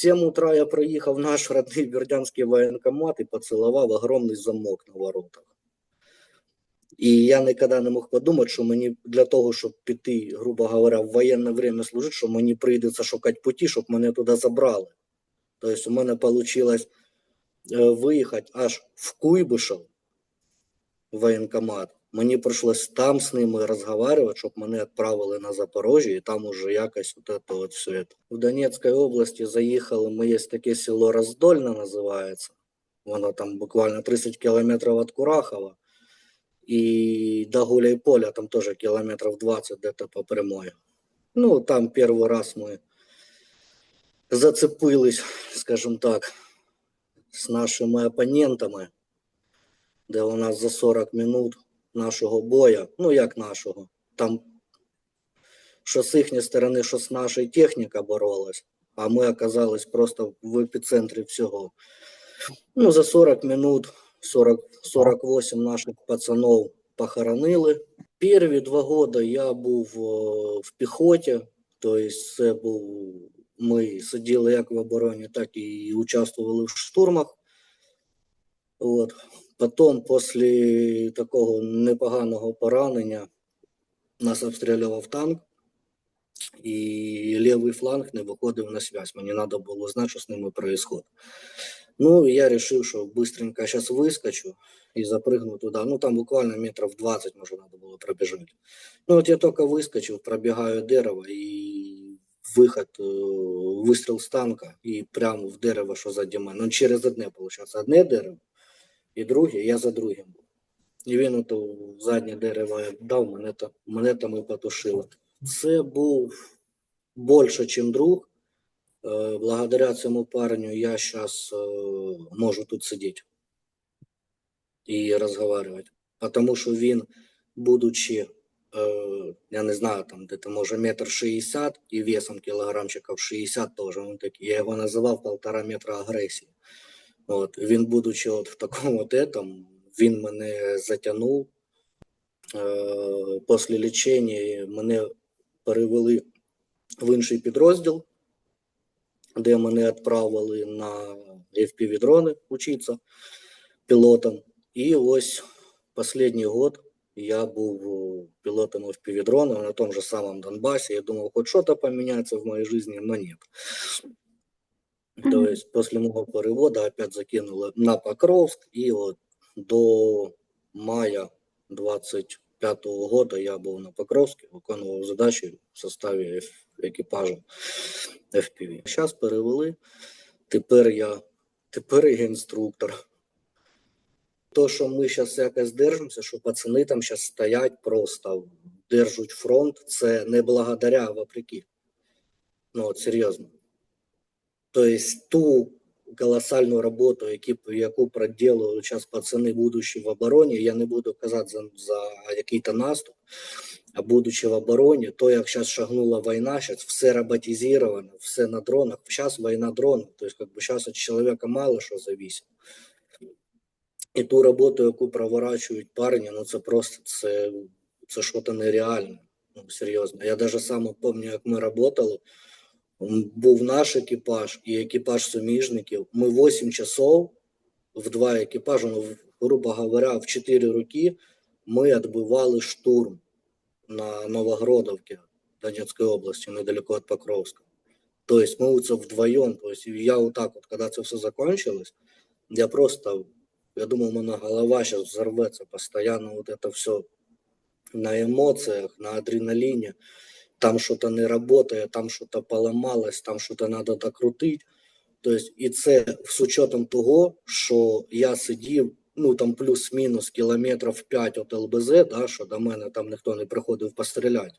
7 утра я проїхав в наш родний Бердянський воєнкомат і поцілував огромний замок на воротах. І я ніколи не мог подумати, що мені для того, щоб піти, грубо говоря, в воєнне время служити, що мені прийдеться шукати путі, щоб мене туди забрали. Тобто у мене вийшло виїхати аж в Куйбишев, воєнкомат. Мені прийшлось там з ними розмовляти, щоб мене відправили на Запорожжя, і там уже якось от это от все это. В Донецькій області заїхали, ми є таке село Роздольне називається. Воно там буквально 30 кілометрів від Курахова. І до Гуляйполя там теж кілометрів 20 где-то по прямой. Ну, там перший раз ми зацепились, скажімо так, з нашими опонентами, де у нас за 40 минут нашого боя, ну як нашого, там що з їхньої сторони, що з нашої техніка боролась, а ми оказались просто в епіцентрі всього. Ну, за 40 минут 40, 48 наших пацанов похоронили. Перві два года я був в піхоті, тобто це був, ми сиділи як в обороні, так і участвували в штурмах. От. Потім, після такого непоганого поранення, нас обстрілював танк, і лівий фланг не виходив на связь. Мені треба було знати, що з ними відбувається. Ну, я решил, что быстренько сейчас выскочу и запрыгну туда. Ну, там буквально метров 20, может, надо было пробежать. Ну, вот я только выскочил, пробегаю дерево и выход, э, выстрел с танка и прямо в дерево, що за мене. Ну, через одне, получается, одне дерево і друге, я за другим був. І він ото в заднє дерево дав, мене, то, мене там і потушило. Це був більше, ніж друг. Э, благодаря цьому парню я сейчас э, можу тут сидіти і розмовляти. Потому що він, будучи, э, я не знаю, там де-то може метр шістдесят і весом кілограмчиків 60 теж, він такий, я його називав полтора метра агресії. От, він, будучи от в такому от він мене затягнув. Е, після лічення мене перевели в інший підрозділ де мене відправили на FPV-дрони вчитися пілотом. І ось останній год я був пілотом FPV-дрона на тому же самому Донбасі. Я думав, хоч щось поміняється в моїй житті, но нет. То есть после моего перевода опять закинули на Покровск, и вот до мая 25-го года я був на Покровську, виконував задачі в составі екіпажу FPV. Зараз перевели. Тепер я, тепер я інструктор. То, що ми зараз якось держимося, що пацани там зараз стоять просто, держать фронт, це не благодаря, вопреки. Ну, от серйозно. Тобто ту колосальну роботу, яку проделують зараз пацани, будучи в обороні, я не буду казати за, за який-то наступ, а будучи в обороні, то як зараз шагнула війна, зараз все роботизовано, все на дронах. Зараз війна дронів, тобто как бы зараз від чоловіка мало що зависить. І ту роботу, яку проворачують парні, ну це просто це, це щось нереальне. Ну, серйозно. Я навіть сам пам'ятаю, як ми працювали М, Був наш екіпаж і екіпаж суміжників. Ми 8 часов в два екіпажі, ну, в- грубо говоря, в 4 роки ми відбивали штурм на Новогродовке Донецкой области, недалеко от Покровска. То есть мы это вдвоем, то есть я вот так вот, когда это все закончилось, я просто, я думал, у меня голова сейчас взорвется постоянно, вот это все на эмоциях, на адреналине, там что-то не работает, там что-то поломалось, там что-то надо докрутить. То есть, і це з учетом того, що я сидів, ну там плюс-мінус кілометрів 5 від ЛБЗ, да, що до мене там ніхто не приходив постріляти.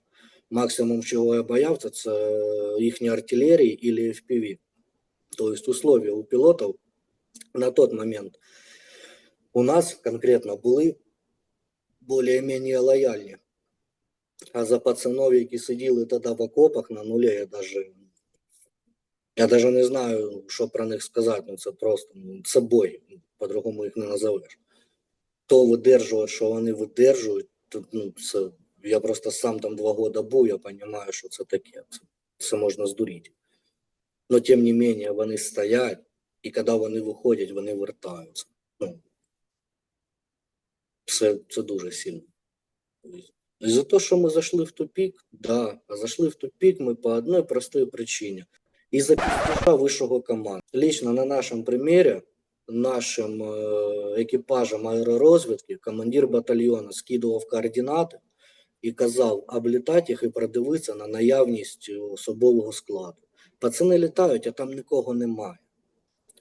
Максимум, чого я боявся, це їхні артилерії або FPV. Тобто условия у пілотів на той момент у нас конкретно були більш-менш лояльні. А за пацанов, які сиділи тоді в окопах на нулі, я даже, я даже не знаю, що про них сказати. Ну, це просто ну, це бой, по-другому їх не назовеш. То видержувати, що вони видержують, то, ну, це, я просто сам там два роки був, я розумію, що це таке. Це, це можна здуріти. Но тим не менее вони стоять, і коли вони виходять, вони вертаються. Ну, це, це дуже сильно. І за те, що ми зайшли в тупик, да, а зайшли в тупик ми по одной простой причине. Из-за пиздежа высшего команд. Лично на нашем примере, нашим э, екіпажем аеророзвідки, командир батальйону скидував координати і казав облітати їх і продивитися на наявність особового складу. Пацани літають, а там нікого немає.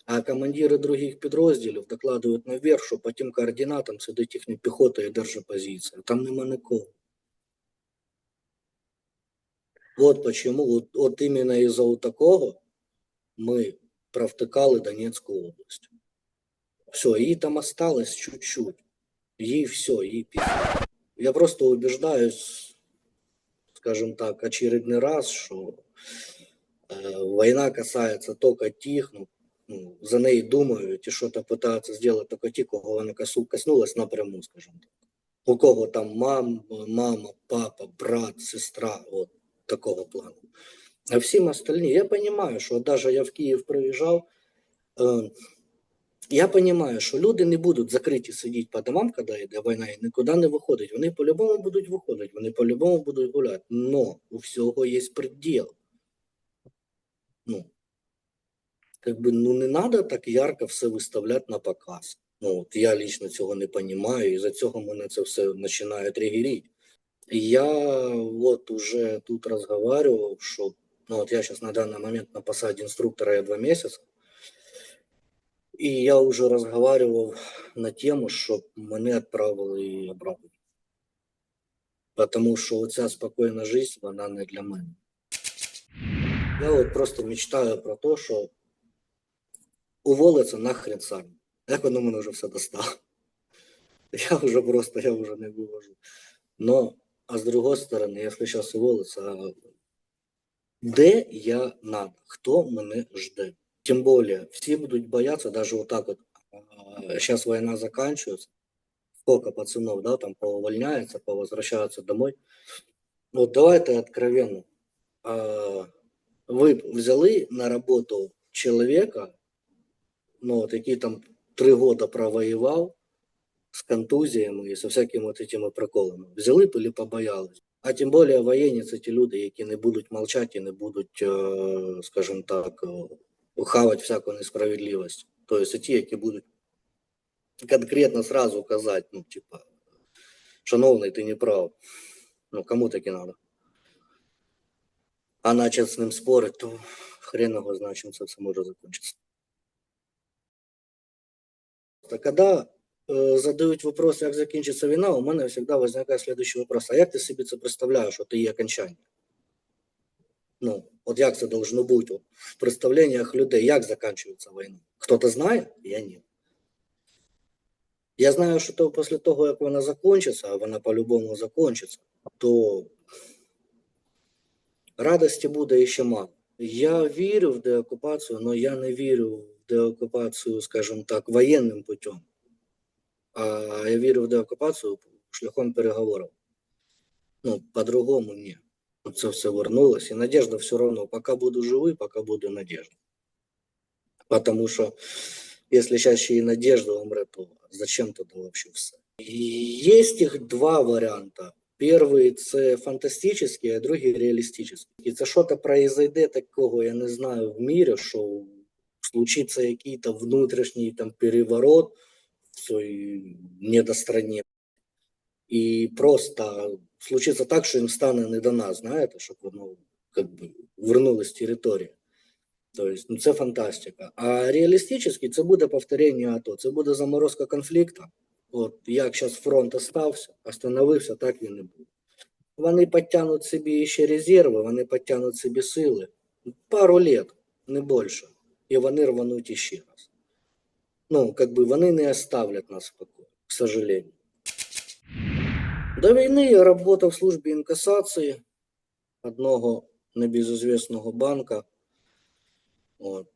А командири других підрозділів докладують наверх, що по тим координатам сидить їхня піхота і держить позицію. Там нема нікого. Вот почему, вот, вот именно из-за вот такого мы провтыкали Донецкую область. Все, ей там осталось чуть-чуть. Ей все, ей пиздец. Я просто убеждаюсь, скажем так, очередной раз, что э, война касается только тех, ну, ну, за неї думають і що-то пытаються сделать только ті, кого вона косу- коснулась напряму, скажем так. У кого там мам, мама, папа, брат, сестра, от такого плану. А всім остальні, я понимаю, що даже я в Київ приїжджав, е, я понимаю, що люди не будуть закриті сидіти по домам, коли йде війна, і нікуди не виходять. Вони по-любому будуть виходити, вони по-любому будуть гуляти. Но у всього є предел. Ну, как бы, ну не надо так ярко все виставляти на показ. Ну, от я лично цього не розумію, і за цього мене це все починає тригерити. Я вот уже тут разговаривал, что ну вот я сейчас на данный момент на посаде инструктора я два месяца, и я уже разговаривал на тему, щоб мене відправили обратно. Потому що оця спокійна життя, вона не для мене. Я от просто мечтаю про те, що уволиться нахрен сам. Як воно мене вже все достало. Я вже просто, я вже не вивожу. Но, а с другой стороны, если сейчас уволиться, а де я надо? Хто мене жде? Тем более, всі будуть бояться, даже вот так вот, сейчас война заканчивается, сколько пацанов, да, там повольняется, повозвращаются домой. Вот давайте откровенно. Ви взяли на роботу чоловіка, ну, от, який там три года провоював, с контузіями і со всякими от этими приколами. Взяли б или побоялись. А тим більше воєнні це ті люди, які не будуть мовчати і не будуть, е, скажімо так, е, хавати всяку несправедливість. Тобто ті, які будуть конкретно сразу казати, ну, типа, шановний, ти не прав. Ну, кому таки надо. А начать з ним спорити, то хрен його знає, чим це все може закінчитися. Та коли е, задають вопрос, як закінчиться війна, у мене завжди виникає слідуючий вопрос. А як ти собі це представляєш, що ти є окончання? Ну, от як це должно бути в представленнях людей, як закінчується війна? Хто-то знає? Я ні. Я знаю, що то після того, як вона закінчиться, а вона по-любому закінчиться, то радості буде ще мало. Я вірю в деокупацію, але я не вірю в деокупацію, скажімо так, воєнним путем. А я вірю в деокупацію шляхом переговорів. Ну, по-другому ні. Це все вернулось. І надежда все одно, поки буду живий, поки буде надежда. Потому що, якщо зараз ще і надежда умре, то зачем тоді вообще все? Є їх два варіанти. Перший це фантастичний, а другий реалістичний. І це що-то произойде такого, я не знаю, в мірі, що случится якийсь внутрішній там переворот в своїй недострані. І просто случиться так, що їм стане не до нас, знаєте, щоб воно бы вернулось з території. Тобто, ну це фантастика. А реалістично це буде повторення АТО, це буде заморозка конфлікту. От як зараз фронт остався, остановився, так він і буде. Вони підтягнуть собі ще резерви, вони підтягнуть собі сили. Пару лет, не більше. І вони рвануть іще Ну, как бы вони не оставлять нас в покое, к сожалению. До війни я работав в службі інкасації одного небезызвестного банка. От.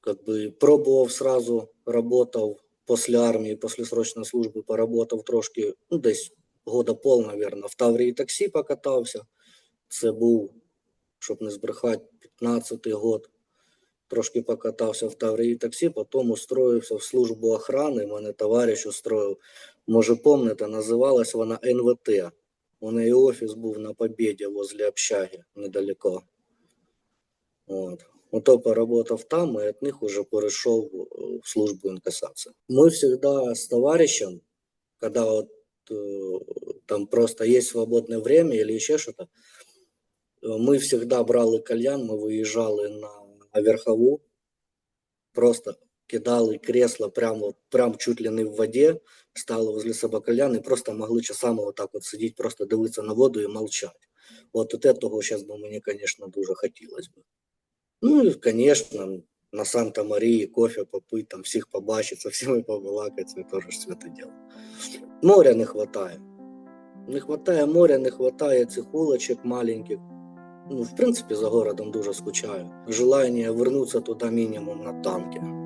Как бы пробував сразу, работав после армії, после срочної служби, поработав трошки, ну, десь года пол, наверное, в Таврії таксі покатався. Це був, щоб не збрехати, 15-й год. трошки покатався в Таврії таксі, потім устроївся в службу охорони. Мене товариш устроїв, може помните, називалась вона НВТ. У неї офіс був на Побєді возле общаги, недалеко. От. Ото поработав там і від них уже перейшов е, в службу інкасації. Ми завжди з товаришем, коли от, э, там просто есть свободное время или еще что-то, э, мы всегда брали кальян, мы выезжали на верхову, просто кидали кресло прямо, вот, прям чуть ли не в воде, стали возле себе кальян і просто могли часами отак от сидіти, просто дивитися на воду і мовчати. От от этого зараз би мені, звісно, дуже хотілося б. Ну і, звісно, на Санта-Марії кофе попити, там всіх побачити, со всіми побалакати, це теж святе діло. Моря не хватає. Не хватає моря, не хватає цих улочок маленьких. Ну, в принципі, за городом дуже скучаю. Желання вернутися туди мінімум на танки.